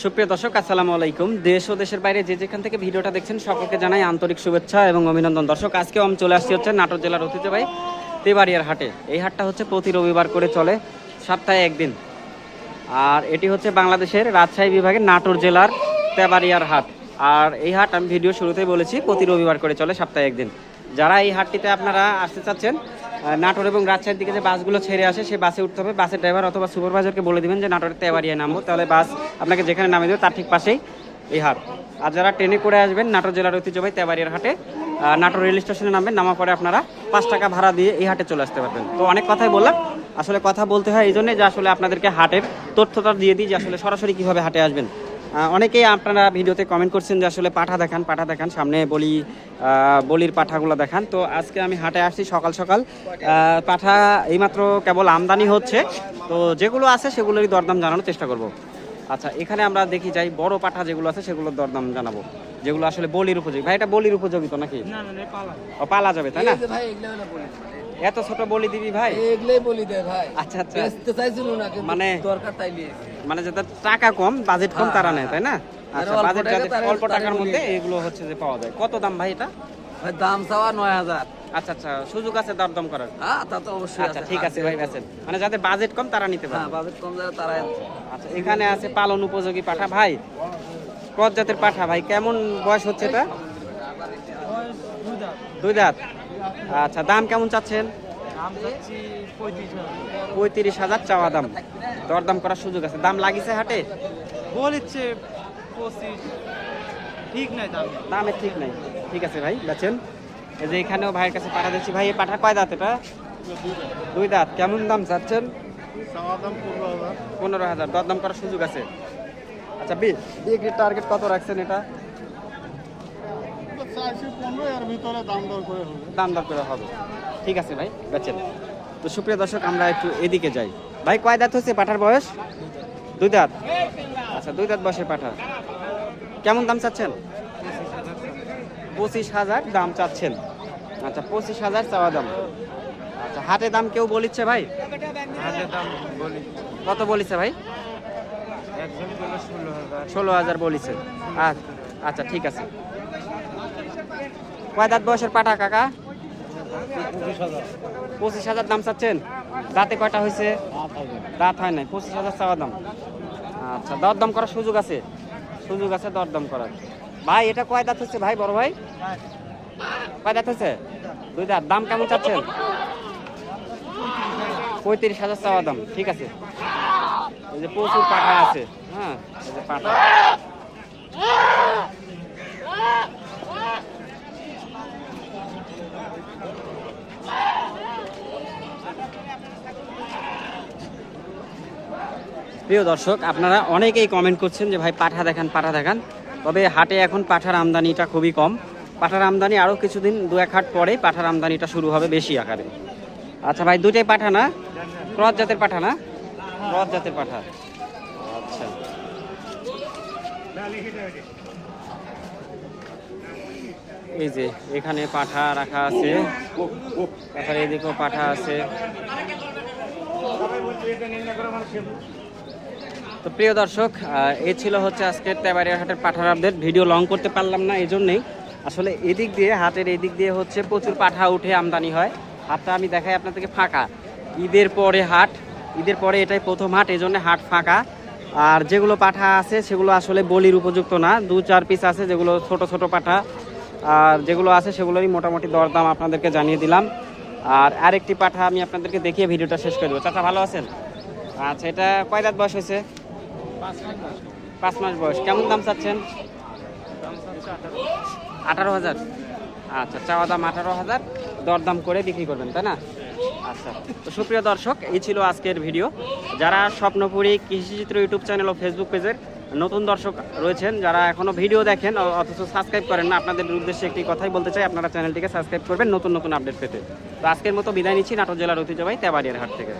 সুপ্রিয় দর্শক, আসসালামু আলাইকুম। দেশ ও দেশের বাইরে যে যেখান থেকে ভিডিওটা দেখছেন, সকলকে জানাই আন্তরিক শুভেচ্ছা এবং অভিনন্দন। দর্শক, আজকে আমি চলে আসছি হচ্ছে নাটোর জেলার ঐতিহ্যবাহী তেবাড়িয়ার হাটে। এই হাটটা হচ্ছে প্রতি রবিবার করে চলে, সপ্তাহে একদিন। আর এটি হচ্ছে বাংলাদেশের রাজশাহী বিভাগের নাটোর জেলার তেবাড়িয়ার হাট। আর এই হাট আমি ভিডিও শুরুতেই বলেছি, প্রতি রবিবার করে চলে, সপ্তাহে একদিন। যারা এই হাটটিতে আপনারা আসতে চাচ্ছেন নাটোর এবং রাজশাহীর দিকে যে বাসগুলো ছেড়ে আসে সেই বাসে উঠতে হবে। বাসের ড্রাইভার অথবা সুপারভাইজারকে বলে দেবেন যে, নাটোরের তেবাড়িয়ায় নামবো তাহলে বাস আপনাকে যেখানে নামিয়ে দেবে, তার ঠিক পাশেই এই হাট। আর যারা ট্রেনে করে আসবেন, নাটোর জেলার ঐতিহ্যবাহী তেবাড়িয়ার হাটে নাটোর রেল স্টেশনে নামবেন, নামার পরে আপনারা পাঁচ টাকা ভাড়া দিয়ে এই হাটে চলে আসতে পারবেন। তো অনেক কথাই বললাম। আসলে কথা বলতে হয় এই জন্যে যে, আসলে আপনাদেরকে হাটের তথ্যটা দিয়ে দিই যে, আসলে সরাসরি কীভাবে হাটে আসবেন। অনেকেই আপনারা ভিডিওতে কমেন্ট করছেন যে আসলে পাঠা দেখান পাঠা দেখান সামনে বলি বলির পাঠাগুলো দেখান। তো আজকে আমি হাটে আসছি সকাল সকাল। পাঠা এইমাত্র কেবল আমদানি হচ্ছে। তো যেগুলো আছে সেগুলোরই দরদাম জানানোর চেষ্টা করব। আচ্ছা এখানে আমরা দেখি যাই বড় পাঠা যেগুলো আছে সেগুলোর দরদাম জানাব। যেগুলো আসলে বলির উপযোগী। ভাই এটা বলির উপযোগী তো নাকি? পালা। যাবে তাই না? এত ছোট বলি দিবি ভাই? এগুলোই বলি দে ভাই। আচ্ছা আচ্ছা। বেচতে চাইছিল না কিন্তু মানে- দরকার তাই নিয়েছে মানে যাদের টাকা কম বাজেট কম তারা নেয় তাই না? আচ্ছা বাজেট যাদের অল্প টাকার মধ্যে এগুলো হচ্ছে যে পাওয়া যায়। কত দাম ভাই এটা? ভাই দাম চাওয়া নয় হাজার। আচ্ছা আচ্ছা সুযোগ আছে দরদম করার? হ্যাঁ তা তো অবশ্যই আচ্ছা ঠিক আছে ভাই বেচেন। মানে যাদের বাজেট কম তারা নিতে হ্যাঁ পারে বাজেট কম যারা আনছে। আচ্ছা এখানে আছে পালন উপযোগী পাঠা। ভাই কত জাতের পাঠা ভাই কেমন বয়স হচ্ছে এটা? দুই দাঁত? আচ্ছা দাম কেমন চাচ্ছেন? পঁয়ত্রিশ হাজার। চাওয়া দাম। দরদাম করার সুযোগ আছে। দাম লাগিছে হাটে? বলিচ্ছে ঠিক নাই দাম। দামে ঠিক নাই। ঠিক আছে ভাই বেচেন। এই যে এখানেও ভাইয়ের কাছে পাঠা দিচ্ছি। ভাই এই পাঠা কয় দাঁত এটা? দুই দাঁত। কেমন দাম চাচ্ছেন? পনেরো হাজার। দরদাম করার সুযোগ আছে। আচ্ছা বিক্রির টার্গেট কত রাখছেন এটা? দাম দর করে হবে। দাম দর করে হবে। ঠিক আছে ভাই বেচেন তো সুপ্রিয় দর্শক আমরা একটু এদিকে যাই। ভাই কয় দাঁত হচ্ছে পাঠার বয়স? দুই দাঁত। আচ্ছা দুই দাঁত বয়সের পাঠা কেমন দাম চাচ্ছেন? পঁচিশ হাজার দাম চাচ্ছেন। আচ্ছা পঁচিশ হাজার চাওয়া দাম। আচ্ছা হাটে দাম কেউ বলিচ্ছে ভাই? কত বলিছে ভাই? ষোলো হাজার। ষোলো হাজার বলিছে। আচ্ছা আচ্ছা ঠিক আছে। কয় দাঁত বয়সের পাঠা কাকা? পঁচিশ হাজার দাম চাচ্ছেন? দাঁতে কয়টা হয়েছে? দাঁত হয় নাই। পঁচিশ হাজার চাওয়া দাম। আচ্ছা দরদাম করার সুযোগ আছে? সুযোগ আছে দরদাম করার। ভাই, এটা কয় দাঁত হচ্ছে ভাই, বড় ভাই? কয় দাঁত হচ্ছে দুই দাঁত। দাম কেমন চাচ্ছেন? পঁয়ত্রিশ হাজার চাওয়া দাম। ঠিক আছে। এই যে প্রচুর পাঠা আছে। হ্যাঁ এই যে পাঠা। প্রিয় দর্শক, আপনারা অনেকেই কমেন্ট করছেন যে, ভাই, পাঠা দেখান পাঠা দেখান। তবে হাটে এখন পাঠার আমদানিটা খুবই কম। পাঠার আমদানি আরও কিছুদিন দু এক হাট পরেই পাঠার আমদানিটা শুরু হবে বেশি আকারে। আচ্ছা ভাই, দুইটাই পাঠা না? ক্রস জাতের পাঠা না? ক্রস জাতের পাঠা। আচ্ছা। এই যে, এখানে পাঠা রাখা আছে। পাঠার এদিকেও পাঠা আছে। তো প্রিয় দর্শক এই ছিল হচ্ছে আজকের তেবাড়িয়া হাটের পাঠার আপডেট ভিডিও লং করতে পারলাম না এই জন্যেই আসলে এদিক দিয়ে, হাটের এদিক দিয়ে হচ্ছে প্রচুর পাঠা উঠে আমদানি হয়। হাটটা আমি দেখাই আপনাদেরকে ফাঁকা। ঈদের পরে হাট, ঈদের পরে এটাই প্রথম হাট এই জন্য হাট ফাঁকা। আর যেগুলো পাঠা আছে, সেগুলো আসলে বলির উপযুক্ত না। দু চার পিস আছে যেগুলো ছোট ছোট পাঠা। আর যেগুলো আছে, সেগুলোরই মোটামুটি দরদাম আপনাদেরকে জানিয়ে দিলাম। আর আরেকটি পাঠা আমি আপনাদেরকে দেখিয়ে ভিডিওটা শেষ করে দেবো। চাচা ভালো আছেন? আচ্ছা এটা কয় দাঁত বয়স হয়েছে? পাঁচ মাস বয়স। কেমন দাম চাচ্ছেন? আঠারো হাজার। আচ্ছা চাওয়া দাম আঠারো হাজার। দরদাম করে বিক্রি করবেন তাই না? আচ্ছা তো সুপ্রিয় দর্শক এই ছিল আজকের ভিডিও। যারা স্বপ্নপুরী কৃষিচিত্র ইউটিউব চ্যানেল ও ফেসবুক পেজের নতুন দর্শক রয়েছেন যারা এখনও ভিডিও দেখেন অথচ সাবস্ক্রাইব করেন না আপনাদের উদ্দেশ্যে একটি কথাই বলতে চাই আপনারা চ্যানেলটিকে সাবস্ক্রাইব করবেন নতুন নতুন আপডেট পেতে। তো আজকের মতো বিদায় নিচ্ছি নাটোর জেলার ঐতিহ্যবাহী তেবাড়িয়ার হাট থেকে।